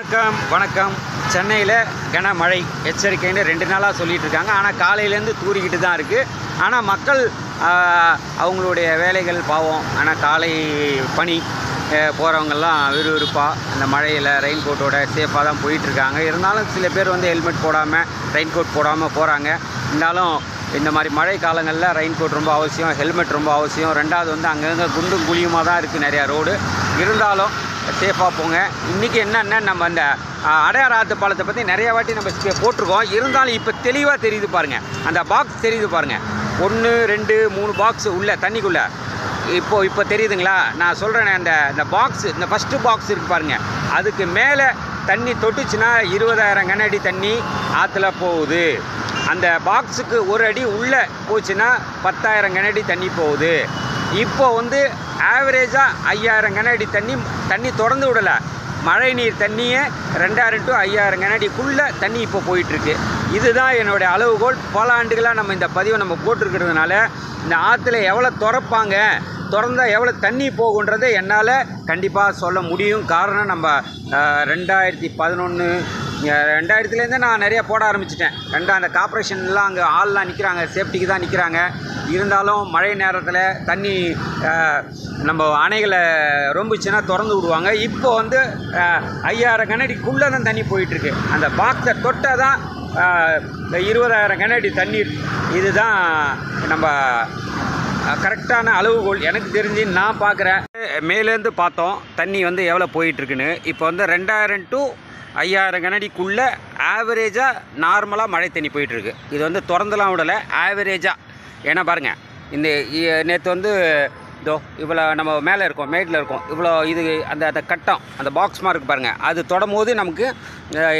வணக்கம் வணக்கம். சென்னையில் கனமழை எச்சரிக்கைன்னு ரெண்டு நாளாக சொல்லிட்டு இருக்காங்க. ஆனால் காலையிலேருந்து தூறிக்கிட்டு தான் இருக்குது ஆனால் மக்கள் அவங்களுடைய வேலைகள் பாவம். ஆனால் காலை பணி போகிறவங்கெல்லாம் விறுவிறுப்பாக இந்த மழையில் ரெயின் கோட்டோட சேஃபாக தான் போயிட்டுருக்காங்க இருந்தாலும் சில பேர் வந்து ஹெல்மெட் போடாமல் ரெயின் கோட் போடாமல் போகிறாங்க இருந்தாலும் இந்த மாதிரி மழை காலங்களில் ரெயின் கோட் ரொம்ப அவசியம் ஹெல்மெட் ரொம்ப அவசியம். ரெண்டாவது வந்து அங்கங்கே குண்டும் குழியுமாக தான் இருக்குது நிறையா ரோடு இருந்தாலும் சேஃபாக போங்க. இன்றைக்கி என்னென்ன நம்ம அந்த அடையார் ஆத்து பாலத்தை பற்றி நிறைய வாட்டி நம்ம போட்டிருக்கோம். இருந்தாலும் இப்போ தெளிவாக தெரியுது பாருங்கள் அந்த பாக்ஸ் தெரியுது பாருங்கள் ஒன்று ரெண்டு மூணு பாக்ஸ் உள்ள தண்ணிக்குள்ளே. இப்போது இப்போ தெரியுதுங்களா? நான் சொல்கிறேனே அந்த இந்த பாக்ஸ் இந்த ஃபஸ்ட்டு பாக்ஸ் இருக்குது பாருங்கள் அதுக்கு மேலே தண்ணி தொட்டுச்சுன்னா இருபதாயிரம் கனஅடி தண்ணி ஆற்றுல போகுது. அந்த பாக்ஸுக்கு ஒரு அடி உள்ளே போச்சுன்னா பத்தாயிரம் கனஅடி தண்ணி போகுது. இப்போ வந்து ஆவரேஜாக ஐயாயிரம் கனஅடி தண்ணி தண்ணி திறந்து விடலை. மழை நீர் தண்ணியே ரெண்டாயிரம் டு ஐயாயிரம் கனடிக்குள்ளே தண்ணி இப்போ போயிட்டுருக்கு. இதுதான் என்னுடைய அளவுகோல். பல ஆண்டுகளாக நம்ம இந்த பதிவை நம்ம போட்டிருக்கிறதுனால இந்த ஆற்றுல எவ்வளோ திறப்பாங்க திறந்தா எவ்வளோ தண்ணி போகுன்றதை என்னால் கண்டிப்பாக சொல்ல முடியும். காரணம் நம்ம ரெண்டாயிரத்தி பதினொன்று ரெண்டாயிரத்துலேருந்தே நான் நிறைய போட ஆரம்பிச்சிட்டேன். ரெண்டு அந்த கார்ப்பரேஷன்லாம் அங்கே ஆள்லாம் நிற்கிறாங்க சேஃப்டிக்கு தான் நிற்கிறாங்க இருந்தாலும் மழை நேரத்தில் தண்ணி நம்ம அணைகளை ரொம்பிச்சுன்னா திறந்து விடுவாங்க. இப்போ வந்து ஐயாயிரம் கனடிக்குள்ளே தான் தண்ணி போயிட்டுருக்கு. அந்த பாக்ஸை தொட்டால் தான் இந்த இருபதாயிரம் கனடி தண்ணீர் இதுதான் நம்ம கரெக்டான அளவுகோல் எனக்கு தெரிஞ்சு நான் பார்க்குறேன். மேலேருந்து பார்த்தோம் தண்ணி வந்து எவ்வளோ போயிட்டுருக்குன்னு. இப்போ வந்து ரெண்டாயிரம் டு ஐயாயிரம் கனடிக்குள்ளே ஆவரேஜாக நார்மலாக மழை தண்ணி போயிட்டுருக்கு. இது வந்து திறந்துலாம் விடலை ஆவரேஜாக ஏன்னா பாருங்கள் இந்த நேற்று வந்து இதோ இவ்வளோ நம்ம மேலே இருக்கோம் மேட்டில் இருக்கோம். இவ்வளோ இது அந்த அந்த கட்டம் அந்த பாக்ஸ் மாதிரி இருக்கு பாருங்கள் அது தொடும் போது நமக்கு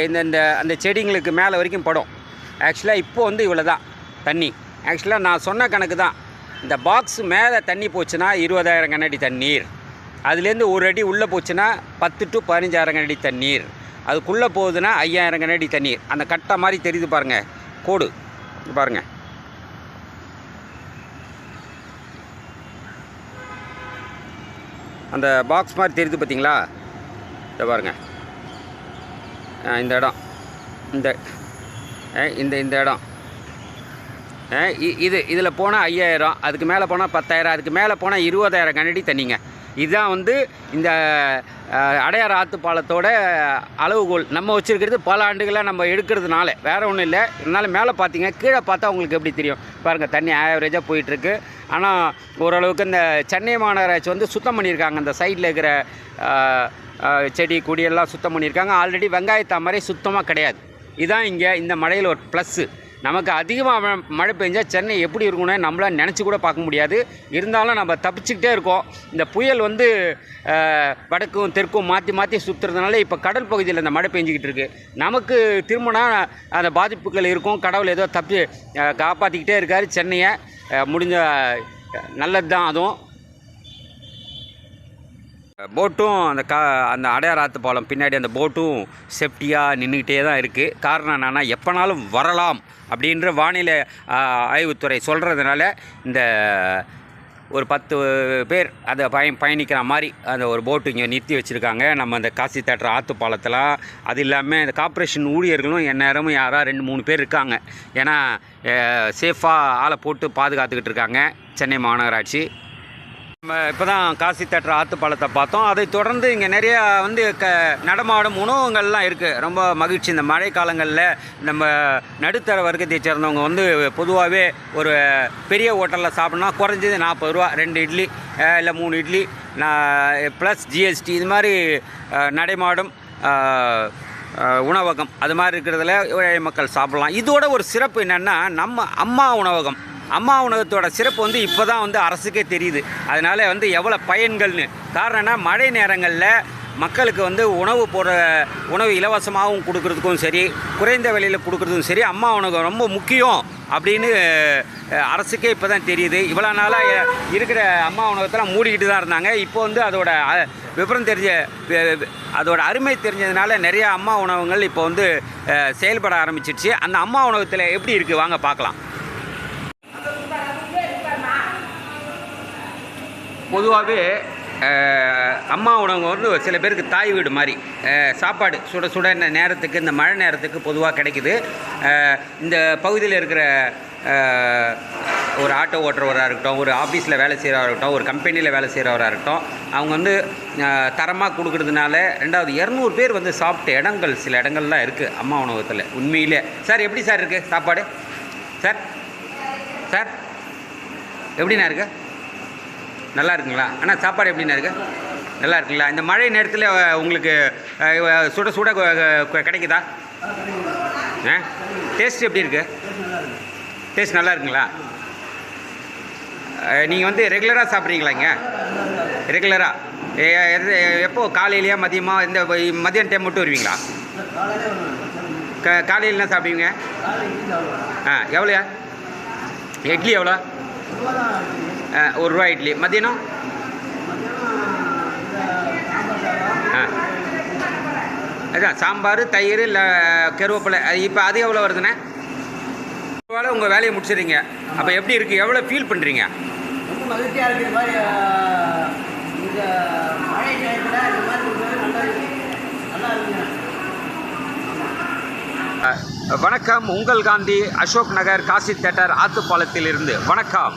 இந்த இந்த அந்த செடிங்களுக்கு மேலே வரைக்கும் படும். ஆக்சுவலாக இப்போ வந்து இவ்வளோ தான் தண்ணி. ஆக்சுவலாக நான் சொன்ன கணக்கு தான். இந்த பாக்ஸ் மேலே தண்ணி போச்சுன்னா இருபதாயிரம் கண்ணாடி தண்ணீர். அதுலேருந்து ஒரு அடி உள்ளே போச்சுன்னா பத்து டு பதினஞ்சாயிரம் கண்ணாடி தண்ணீர். அதுக்குள்ளே போகுதுன்னா ஐயாயிரம் கண்ணாடி தண்ணீர். அந்த கட்டை மாதிரி தெரியுது பாருங்கள் கோடு. பாருங்கள் அந்த பாக்ஸ் மாதிரி தெரியுது பார்த்தீங்களா? இதை பாருங்கள் ஆ, இந்த இடம். இந்த ஆ, இந்த இந்த இடம். இது இதில் போனால் ஐயாயிரம் அதுக்கு மேலே போனால் பத்தாயிரம் அதுக்கு மேலே போனால் இருபதாயிரம் கனடி தண்ணிங்க இதுதான் வந்து இந்த அடையார் ஆத்து பாலத்தோட அளவுகோல். நம்ம வச்சுருக்கிறது பல ஆண்டுகளாக நம்ம எடுக்கிறதுனால. வேறு ஒன்றும் இல்லை. இருந்தாலும் மேலே பார்த்தீங்க கீழே பார்த்தா உங்களுக்கு எப்படி தெரியும்? பாருங்கள் தண்ணி ஆவரேஜாக போயிட்டுருக்கு. ஆனால் ஓரளவுக்கு இந்த சென்னை மாநகராட்சி வந்து சுத்தம் பண்ணியிருக்காங்க. அந்த சைடில் இருக்கிற செடி கொடியெல்லாம் சுத்தம் பண்ணியிருக்காங்க. ஆல்ரெடி வெங்காயத்தாமரை சுத்தமாக கிடையாது. இதுதான் இங்கே இந்த மழையில் ஒரு ப்ளஸ்ஸு நமக்கு அதிகமாக மழை பெஞ்சால் சென்னை எப்படி இருக்கும்னு நம்மளால் நினச்சி கூட பார்க்க முடியாது. இருந்தாலும் நம்ம தப்பிச்சுக்கிட்டே இருக்கோம். இந்த புயல் வந்து வடக்கும் தெற்கும் மாற்றி மாற்றி சுற்றுறதுனால இப்போ கடல் பகுதியில் இந்த மழை பெஞ்சிக்கிட்டு இருக்குது நமக்கு திரும்பினா அந்த பாதிப்புகள் இருக்கும். கடவுள் ஏதோ தப்பி காப்பாற்றிக்கிட்டே இருக்கார் சென்னையை. முடிஞ்ச நல்லது தான் அதுவும். போட்டும் அந்த கா அந்த அடையார் ஆத்து பாலம் பின்னாடி அந்த போட்டும் சேஃப்டியாக நின்றுக்கிட்டே தான் இருக்குது காரணம் என்னென்னா எப்போனாலும் வரலாம் அப்படின்ற வானிலை ஆய்வுத்துறை சொல்கிறதுனால இந்த ஒரு பத்து பேர் அதை பய பயணிக்கிற மாதிரி அந்த ஒரு போட்டு இங்கே நிறுத்தி வச்சுருக்காங்க. நம்ம அந்த காசி தேட்டர் ஆற்று பாலத்தில் அது இல்லாமல் இந்த கார்ப்பரேஷன் ஊழியர்களும் எந்நேரமும் யாராக ரெண்டு மூணு பேர் இருக்காங்க. ஏன்னா சேஃபாக ஆளை போட்டு பாதுகாத்துக்கிட்டு இருக்காங்க சென்னை மாநகராட்சி. நம்ம இப்போ தான் காசி தேட்டர் ஆற்று பார்த்தோம். அதை தொடர்ந்து இங்கே நிறைய வந்து க நடமாடும் உணவங்கள்லாம் இருக்குது ரொம்ப மகிழ்ச்சி. இந்த மழை காலங்களில் நம்ம நடுத்தர வர்க்கத்தை சேர்ந்தவங்க வந்து பொதுவாகவே ஒரு பெரிய ஹோட்டலில் சாப்பிட்னா குறைஞ்சது நாற்பது ரூபா ரெண்டு இட்லி இல்லை மூணு இட்லி நான் ப்ளஸ் ஜிஎஸ்டி இது மாதிரி நடைமாடும் உணவகம். அது மாதிரி இருக்கிறதுல ஏழை மக்கள் சாப்பிட்லாம். இதோட ஒரு சிறப்பு என்னென்னா நம்ம அம்மா உணவகம். அம்மா உணவகத்தோட சிறப்பு வந்து இப்போ தான் வந்து அரசுக்கே தெரியுது. அதனால் வந்து எவ்வளோ பயன்கள்னு. காரணம்னா மழை நேரங்களில் மக்களுக்கு வந்து உணவு போடுற உணவு இலவசமாகவும் கொடுக்குறதுக்கும் சரி குறைந்த விலையில் கொடுக்குறதுக்கும் சரி அம்மா உணவகம் ரொம்ப முக்கியம் அப்படின்னு அரசுக்கே இப்போ தான் தெரியுது இவ்வளோ நாளாக இருக்கிற அம்மா உணவகத்தெல்லாம் மூடிக்கிட்டு தான் இருந்தாங்க. இப்போ வந்து அதோட விவரம் தெரிஞ்ச அதோட அருமை தெரிஞ்சதுனால நிறைய அம்மா உணவகங்கள் இப்போ வந்து செயல்பட ஆரம்பிச்சிடுச்சு அந்த அம்மா உணவகத்தில் எப்படி இருக்குது வாங்க பார்க்கலாம். பொதுவாகவே அம்மா உணவு வந்து சில பேருக்கு தாய் வீடு மாதிரி. சாப்பாடு சுட சுட என்ன நேரத்துக்கு இந்த மழை நேரத்துக்கு பொதுவாக கிடைக்குது. இந்த பகுதியில் இருக்கிற ஒரு ஆட்டோ ஓட்டுறவராக இருக்கட்டும் ஒரு ஆஃபீஸில் வேலை செய்கிறவராக இருக்கட்டும் ஒரு கம்பெனியில் வேலை செய்கிறவராக இருக்கட்டும் அவங்க வந்து தரமாக கொடுக்குறதுனால ரெண்டாவது இரநூறு பேர் வந்து சாப்பிட்ட இடங்கள் சில இடங்கள்லாம் இருக்குது அம்மா உணவகத்தில். உண்மையிலே. சார் எப்படி சார் இருக்குது சாப்பாடு? சார்? சார்? எப்படிண்ணா இருக்குது நல்லா இருக்குங்களா அண்ணா சாப்பாடு எப்படிண்ணா இருக்கு? நல்லா இருக்குங்களா இந்த மழை நேரத்தில் உங்களுக்கு சுட சுட கிடைக்குதா? ஆ டேஸ்ட் எப்படி இருக்கு? டேஸ்ட் நல்லா இருக்குங்களா? நீங்கள் வந்து ரெகுலராக சாப்பிட்றீங்களா இங்கே? ரெகுலராக எப்போ? காலையிலையா மதியமா? இந்த மதியம் டைம் மட்டும் வருவீங்களா? க காலையில் என்ன சாப்பிடுவீங்க? ஆ எவ்வளோயா இட்லி எவ்வளோ ஒரு ரூபா இட்லி. மதியானம் ஆ. அதான் சாம்பார் தயிர் இல்லை கருவேப்பிலை. இப்போ அது எவ்வளோ வருதுண்ணே வேலை உங்கள் வேலையை முடிச்சிடுறீங்க. அப்போ எப்படி இருக்குது எவ்வளோ ஃபீல் பண்ணுறீங்க வணக்கம். உங்கள் காந்தி அசோக் நகர் காசி தேட்டர் ஆத்துப்பாலத்தில் இருந்து வணக்கம்.